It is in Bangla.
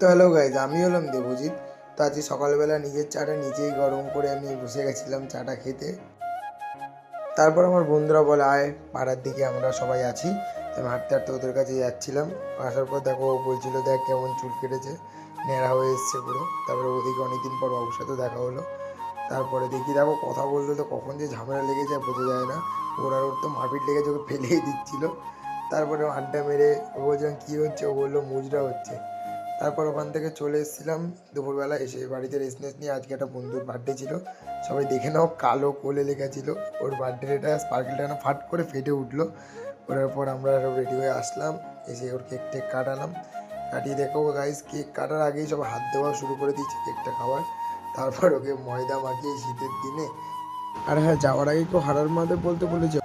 তো হ্যালো গাইজ আমি হলাম দেবজিৎ। তো আজকে সকালবেলা নিজের চাটা নিজেই গরম করে আমি বসে গেছিলাম চাটা খেতে। তারপর আমার বন্ধুরা বলে, আয়, পাড়ার দিকে আমরা সবাই আছি। আমি হাঁটতে হাঁটতে ওদের কাছে যাচ্ছিলাম। আসার পর দেখো, ও বলছিল, দেখ কেমন চুল কেটেছে, ন্যাড়া হয়ে এসছে পুরো। তারপরে ওদিকে অনেকদিন পর বাবুর সাথে দেখা হলো। তারপরে দেখি, দেখো, কথা বলতে তো কখন যে ঝামেলা লেগে যায় বোঝা যায় না। ওরা ওর তো মারপিট লেগে ওকে ফেলেই দিচ্ছিল। তারপরে আড্ডা মেরে ও বলছিলাম কী হচ্ছে? ও বলল, মুজরা হচ্ছে। তারপর ওখান থেকে চলে এসেছিলাম। দুপুরবেলা এসে বাড়িতে রেসনেস নিয়ে আজকে একটা বন্ধুর বার্থডে ছিল। সবাই দেখে নাও, কালো কোলে লেখা ছিল ওর বার্থডেটা স্পার্কেলটা না ফাট করে ফেটে উঠল। ওটার পর আমরা রেডি হয়ে আসলাম। এসে ওর কেক টেক কাটালাম। কাটিয়ে দেখো গাইস কেক কাটার আগেই সব হাত দেওয়া শুরু করে দিয়েছে কেকটা খাওয়ার। তারপর ওকে ময়দা মাখিয়ে শীতের দিনে। আর হ্যাঁ যাওয়ার আগে একটু হারার মাঝে বলতে বলেছে।